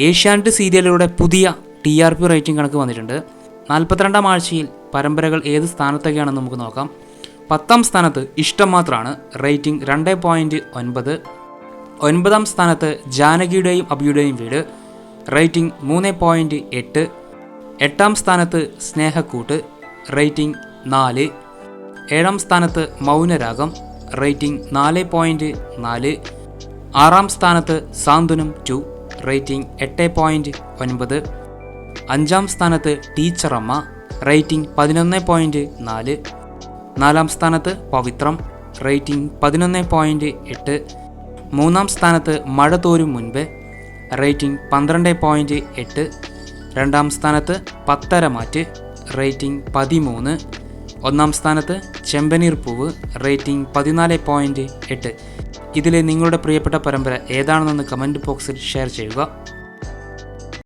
ഏഷ്യാനെറ്റ് സീരിയലുകളുടെ പുതിയ T R P rating കണക്ക് വന്നിട്ടുണ്ട്. നാൽപ്പത്തിരണ്ടാം ആഴ്ചയിൽ പരമ്പരകൾ ഏത് സ്ഥാനത്തൊക്കെയാണെന്ന് നമുക്ക് നോക്കാം. പത്താം സ്ഥാനത്ത് ഇഷ്ടം മാത്രമാണ് റേറ്റിംഗ് രണ്ട് പോയിന്റ് ഒൻപത്. ഒൻപതാം സ്ഥാനത്ത് ജാനകിയുടെയും അബിയുടെയും വീട്. റേറ്റിംഗ് മൂന്ന് പോയിന്റ് എട്ട്. എട്ടാം സ്ഥാനത്ത് സ്നേഹക്കൂട്ട്. റേറ്റിംഗ് നാല്. ഏഴാം സ്ഥാനത്ത് മൗനരാഗം. റേറ്റിംഗ് നാല് പോയിന്റ് നാല്. ആറാം സ്ഥാനത്ത് സാന്ത്വനം ടു. റേറ്റിംഗ് എട്ട് പോയിന്റ് ഒൻപത്. അഞ്ചാം സ്ഥാനത്ത് ടീച്ചറമ്മ റേറ്റിംഗ് പതിനൊന്ന് പോയിന്റ് നാല്. നാലാം സ്ഥാനത്ത് പവിത്രം റേറ്റിംഗ് പതിനൊന്ന് പോയിന്റ് എട്ട്. മൂന്നാം സ്ഥാനത്ത് മഴ തോരും മുൻപ് റേറ്റിംഗ് പന്ത്രണ്ട് പോയിന്റ് എട്ട്. രണ്ടാം സ്ഥാനത്ത് പത്തരമാറ്റ് റേറ്റിംഗ് പതിമൂന്ന്. ഒന്നാം സ്ഥാനത്ത് ചെമ്പനീർ പൂവ് റേറ്റിംഗ് പതിനാല് പോയിന്റ് എട്ട്. ഇതിലെ നിങ്ങളുടെ പ്രിയപ്പെട്ട പരമ്പര ഏതാണെന്നൊന്ന് കമന്റ് ബോക്സിൽ ഷെയർ ചെയ്യുക.